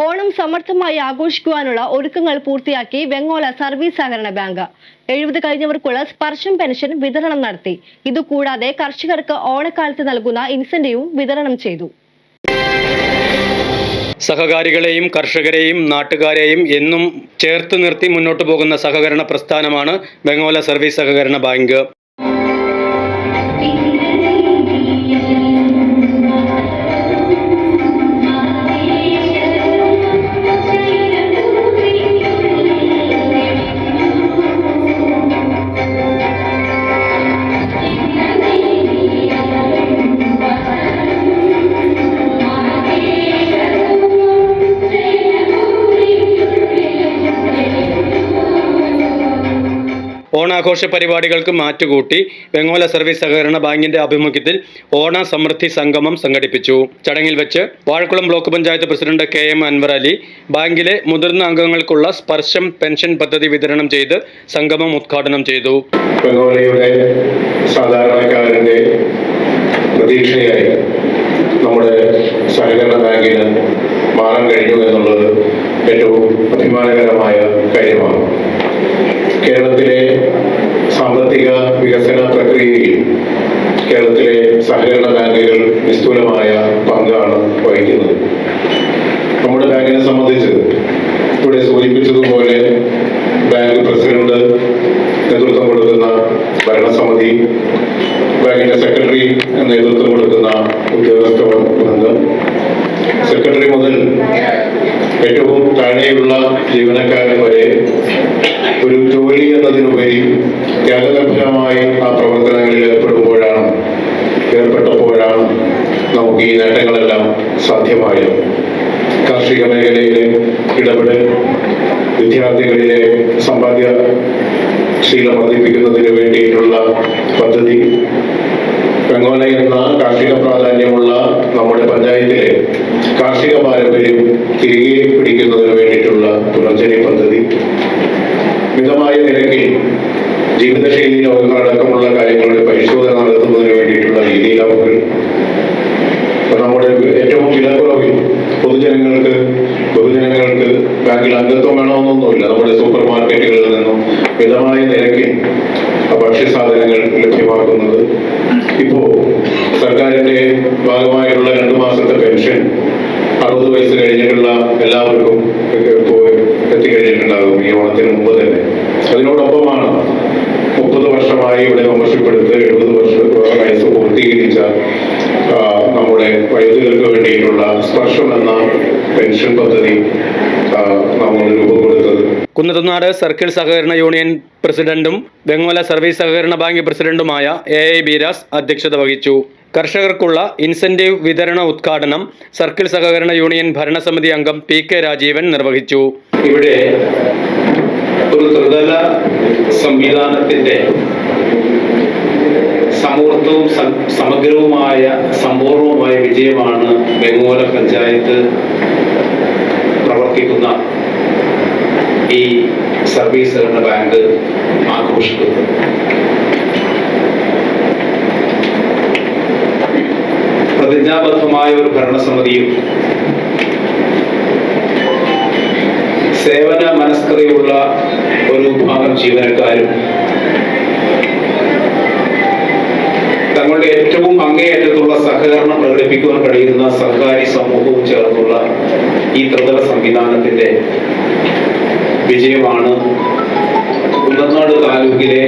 ഓണം സമർത്ഥമായി ആഘോഷിക്കുവാനുള്ള ഒരുക്കങ്ങൾ പൂർത്തിയാക്കി വെങ്ങോല സർവീസ് സഹകരണ ബാങ്ക്. എഴുപത് കഴിഞ്ഞവർക്കുള്ള സ്പർശം പെൻഷൻ വിതരണം നടത്തി. ഇതുകൂടാതെ കർഷകർക്ക് ഓണക്കാലത്ത് നൽകുന്ന ഇൻസെന്റീവും വിതരണം ചെയ്തു. സഹകാരികളെയും കർഷകരെയും നാട്ടുകാരെയും എന്നും ചേർത്ത് നിർത്തി മുന്നോട്ട് പോകുന്ന സഹകരണ പ്രസ്ഥാനമാണ് ബംഗോല സർവീസ് സഹകരണ ബാങ്ക്. ഓണാഘോഷ പരിപാടികൾക്ക് മാറ്റുകൂട്ടി വെങ്ങോല സർവീസ് സഹകരണ ബാങ്കിന്റെ ആഭിമുഖ്യത്തിൽ ഓണ സമൃദ്ധി സംഗമം സംഘടിപ്പിച്ചു. ചടങ്ങിൽ വെച്ച് Vazhakkulam block panchayat president K M Anwar Ali ബാങ്കിലെ മുതിർന്ന അംഗങ്ങൾക്കുള്ള സ്പർശം പെൻഷൻ പദ്ധതി വിതരണം ചെയ്ത് സംഗമം ഉദ്ഘാടനം ചെയ്തു. സാധാരണക്കാരന്റെ പ്രതീക്ഷയായി നമ്മുടെ സഹകരണ ബാങ്കിന് മാറാൻ കഴിഞ്ഞു എന്നുള്ളത് ഏറ്റവും അഭിമാനകരമായ കാര്യമാണ്. കേരളത്തിലെ സാമ്പത്തിക വികസന പ്രക്രിയയിൽ കേരളത്തിലെ സഹകരണ ബാങ്കുകൾ നിസ്തൂലമായ പങ്കാണ് വഹിക്കുന്നത്. നമ്മുടെ ബാങ്കിനെ സംബന്ധിച്ച് ഇവിടെ സൂചിപ്പിച്ചതുപോലെ ബാങ്ക് പ്രസിഡന്റ് നേതൃത്വം കൊടുക്കുന്ന ഭരണസമിതി ബാങ്കിന്റെ സെക്രട്ടറി നേതൃത്വം കൊടുക്കുന്ന ഉദ്യോഗസ്ഥ വൃന്ദം സെക്രട്ടറി മുതൽ ഏറ്റവും താഴെയുള്ള ജീവനക്കാരൻ വരെ ഒരു ജോലി എന്നതിനുപരി ത്യാഗതൽപരമായി ആ പ്രവർത്തനങ്ങളിൽ ഏർപ്പെടുമ്പോഴാണ് ഏർപ്പെട്ടപ്പോഴാണ് നമുക്ക് ഈ നേട്ടങ്ങളെല്ലാം സാധ്യമായത്. കാർഷിക മേഖലയിലെ ഇടപെടൽ വിദ്യാർത്ഥികളിലെ സമ്പാദ്യ ശീലം വർദ്ധിപ്പിക്കുന്നതിന് വേണ്ടിയിട്ടുള്ള പദ്ധതി പെങ്ങോല എന്ന കാർഷിക പ്രാധാന്യമുള്ള നമ്മുടെ പഞ്ചായത്തിലെ കാർഷിക പാരമ്പര്യം തിരികെ പിടിക്കുന്നതിന് വേണ്ടിയിട്ടുള്ള പുനർജനി പദ്ധതി മിതമായ നിരക്കിൽ ജീവിതശൈലി രോഗങ്ങളടക്കമുള്ള കാര്യങ്ങളുടെ പരിശോധന നടത്തുന്നതിന് വേണ്ടിയിട്ടുള്ള രീതിയിലാവുകൾ നമ്മുടെ ഏറ്റവും വിലക്കുറവിൽ പൊതുജനങ്ങൾക്ക് പൊതുജനങ്ങൾക്ക് ബാങ്കിൽ അംഗത്വം വേണമെന്നൊന്നുമില്ല. നമ്മുടെ സൂപ്പർ മാർക്കറ്റുകളിൽ നിന്നും മിതമായ നിരക്കിൽ ഭക്ഷ്യസാധനങ്ങൾ ലഭ്യമാക്കുന്നത്. ഇപ്പോ സർക്കാരിന്റെ ഭാഗമായിട്ടുള്ള രണ്ടു മാസത്തെ പെൻഷൻ അറുപത് വയസ്സ് കഴിഞ്ഞിട്ടുള്ള എല്ലാവർക്കും എത്തിക്കഴിഞ്ഞിട്ടുണ്ടാകും. ഈ ഓണത്തിന് മുമ്പ് തന്നെ. അതിനോടൊപ്പമാണ് മുപ്പത് വർഷമായി ഇവിടെ മെമ്പർഷിപ്പ് എടുത്ത് എഴുപത് വർഷം വയസ്സ് പൂർത്തീകരിച്ച നമ്മുടെ വൈദ്യുതികൾക്ക് വേണ്ടിയിട്ടുള്ള സ്പർശം എന്ന പെൻഷൻ പദ്ധതി നമ്മൾ രൂപം കൊടുത്തത് കുന്നത്തുനാട് സർക്കിൾ സഹകരണ യൂണിയൻ പ്രസിഡന്റും വെങ്ങോല സർവീസ് സഹകരണ ബാങ്ക് പ്രസിഡന്റുമായ എ. ഐ ബീരാസ് അധ്യക്ഷത വഹിച്ചു. കർഷകർക്കുള്ള ഇൻസെന്റീവ് വിതരണ ഉദ്ഘാടനം സർക്കിൾ സഹകരണ യൂണിയൻ ഭരണസമിതി അംഗം പി കെ രാജീവൻ നിർവഹിച്ചു. ഇവിടെ ഒരു ത്രിതല സംവിധാനത്തിന്റെ സമൂർത്തവും സമഗ്രവുമായ സമ്പൂർണവുമായ വിജയമാണ് ബംഗോല പഞ്ചായത്ത് പ്രവർത്തിക്കുന്ന ഈ സർവീസ് സഹകരണ ബാങ്ക് ആഘോഷിക്കുന്നത്. പ്രതിജ്ഞാബദ്ധമായ ഒരു ഭരണസമിതിയും സേവന മനസ്കതയുള്ള ഒരു വിഭാഗം ജീവനക്കാരും തങ്ങളുടെ ഏറ്റവും അങ്ങേയറ്റത്തുള്ള സഹകരണം പ്രകടിപ്പിക്കുവാൻ കഴിയുന്ന സഹകാരി സമൂഹവും ചേർന്നുള്ള ഈ ത്രിതല സംവിധാനത്തിന്റെ വിജയമാണ് കുന്നനാട് താലൂക്കിലെ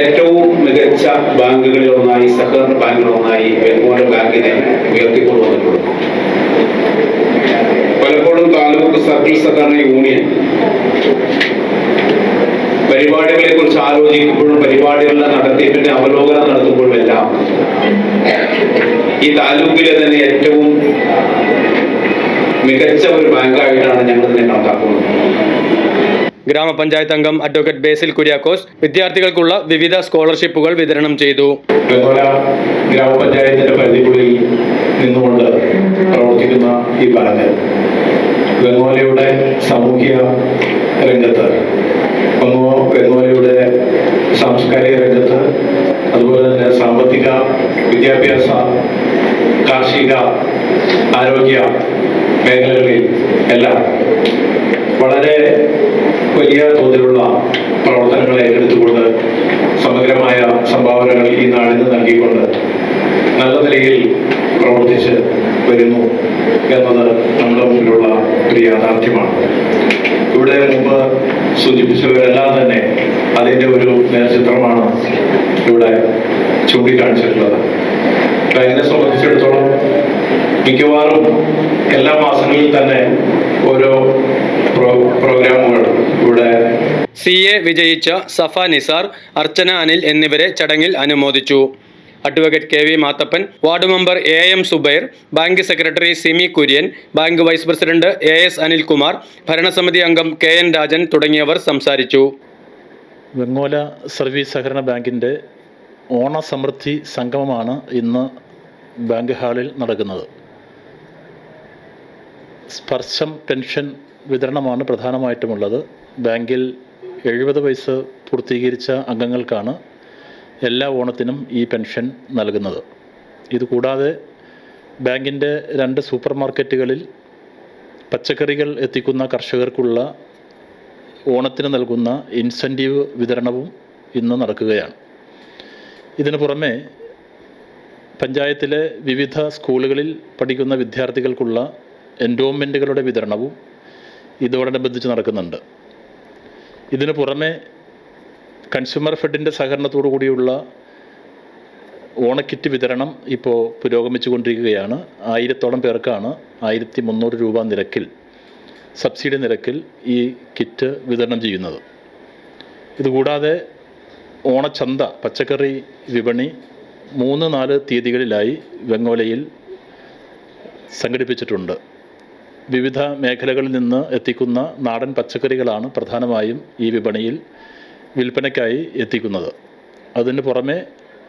ഏറ്റവും മികച്ച ബാങ്കുകളിൽ ഒന്നായി സഹകരണ ബാങ്കുകളിൽ ഒന്നായി ബാങ്കിനെ ബാങ്കിനെ ഉയർത്തിക്കൊണ്ടുവന്നിട്ടുള്ളത്. പലപ്പോഴും താലൂക്ക് സർക്കിൾ സഹകരണ യൂണിയൻ. പരിപാടികളെ കുറിച്ച് ആലോചിക്കുമ്പോഴും പരിപാടികളുടെ നടത്തിപ്പിന്റെ അവലോകനം നടത്തുമ്പോഴും എല്ലാം ഈ താലൂക്കിലെ തന്നെ ഏറ്റവും മികച്ച ഒരു ബാങ്കായിട്ടാണ് ഞങ്ങൾ ഇതിനെ കണക്കാക്കുന്നത്. ഗ്രാമപഞ്ചായത്ത് അംഗം അഡ്വക്കേറ്റ് ബേസിൽ കുര്യാക്കോസ് വിദ്യാർത്ഥികൾക്കുള്ള വിവിധ സ്കോളർഷിപ്പുകൾ വിതരണം ചെയ്തു. ഗ്രാമപഞ്ചായത്തിന്റെ പരിധിക്കുള്ളിൽ നിന്നുകൊണ്ട് പ്രവർത്തിക്കുന്ന ഈ ബാങ്ക്. ബംഗോലയുടെ സാമൂഹിക രംഗത്ത് വെങ്ങോ വെങ്ങോലയുടെ സാംസ്കാരിക രംഗത്ത് അതുപോലെ തന്നെ സാമ്പത്തിക വിദ്യാഭ്യാസ കാർഷിക ആരോഗ്യ മേഖലകളിൽ എല്ലാം വളരെ വലിയ തോതിലുള്ള പ്രവർത്തനങ്ങളെ ഏറ്റെടുത്തുകൊണ്ട് സമഗ്രമായ സംഭാവനകൾ ഈ നാടിന് നൽകിക്കൊണ്ട് നല്ല നിലയിൽ പ്രവർത്തിച്ച് വരുന്നു എന്നത് നമ്മുടെ മുമ്പിലുള്ള ഒരു യാഥാർത്ഥ്യമാണ്. ഇവിടെ മുമ്പ് സൂചിപ്പിച്ചവരെല്ലാം തന്നെ അതിന്റെ ഒരു നേർചിത്രമാണ് ഇവിടെ ചൂണ്ടിക്കാണിച്ചിട്ടുള്ളത്. എന്നെ സംബന്ധിച്ചിടത്തോളം മിക്കവാറും എല്ലാ മാസങ്ങളിൽ തന്നെ ഓരോ പ്രോ പ്രോഗ്രാമുകൾ ഇവിടെ സി എ വിജയിച്ച സഫ നിസാർ അർച്ചന അനിൽ എന്നിവരെ ചടങ്ങിൽ അനുമോദിച്ചു. Advocate K V Mathappan ward member A M Subair bank secretary Simi Kurian bank vice president A S Anilkumar ഭരണസമിതി അംഗം കെ എൻ രാജൻ തുടങ്ങിയവർ സംസാരിച്ചു. വെങ്ങോല സർവീസ് സഹകരണ ബാങ്കിന്റെ ഓണസമൃദ്ധി സംഗമമാണ് ഇന്ന് ബാങ്ക് ഹാളിൽ നടക്കുന്നത്. സ്പർശം പെൻഷൻ വിതരണമാണ് പ്രധാനമായിട്ടുമുള്ളത്. ബാങ്കിൽ എഴുപത് വയസ്സ് പൂർത്തീകരിച്ച അംഗങ്ങൾക്കാണ് എല്ലാ ഓണത്തിനും ഈ പെൻഷൻ നൽകുന്നത്. ഇതുകൂടാതെ ബാങ്കിന്റെ രണ്ട് സൂപ്പർ മാർക്കറ്റുകളിൽ പച്ചക്കറികൾ എത്തിക്കുന്ന കർഷകർക്കുള്ള ഓണത്തിന് നൽകുന്ന ഇൻസെന്റീവ് വിതരണവും ഇന്ന് നടക്കുകയാണ്. ഇതിനു പുറമെ പഞ്ചായത്തിലെ വിവിധ സ്കൂളുകളിൽ പഠിക്കുന്ന വിദ്യാർത്ഥികൾക്കുള്ള എൻഡോമെന്റുകളുടെ വിതരണവും ഇതോടനുബന്ധിച്ച് നടക്കുന്നുണ്ട്. ഇതിനു പുറമെ കൺസ്യൂമർ ഫെഡിന്റെ സഹകരണത്തോടു കൂടിയുള്ള ഓണക്കിറ്റ് വിതരണം ഇപ്പോൾ പുരോഗമിച്ചുകൊണ്ടിരിക്കുകയാണ്. ആയിരത്തോളം പേർക്കാണ് ആയിരത്തി മുന്നൂറ് രൂപ നിരക്കിൽ സബ്സിഡി നിരക്കിൽ ഈ കിറ്റ് വിതരണം ചെയ്യുന്നത്. ഇതുകൂടാതെ ഓണച്ചന്ത പച്ചക്കറി വിപണി മൂന്ന് നാല് തീയതികളിലായി വെങ്ങോലയിൽ സംഘടിപ്പിച്ചിട്ടുണ്ട്. വിവിധ മേഖലകളിൽ നിന്ന് എത്തിക്കുന്ന നാടൻ പച്ചക്കറികളാണ് പ്രധാനമായും ഈ വിപണിയിൽ വിൽപ്പനയ്ക്കായി എത്തിക്കുന്നത്. അതിന് പുറമെ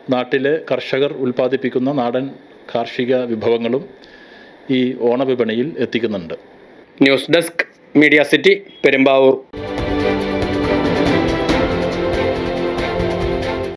നാട്ടിലെ കർഷകർ ഉൽപ്പാദിപ്പിക്കുന്ന നാടൻ കാർഷിക വിഭവങ്ങളും ഈ ഓണവിപണിയിൽ എത്തിക്കുന്നുണ്ട്. News desk media city Perumbavoor.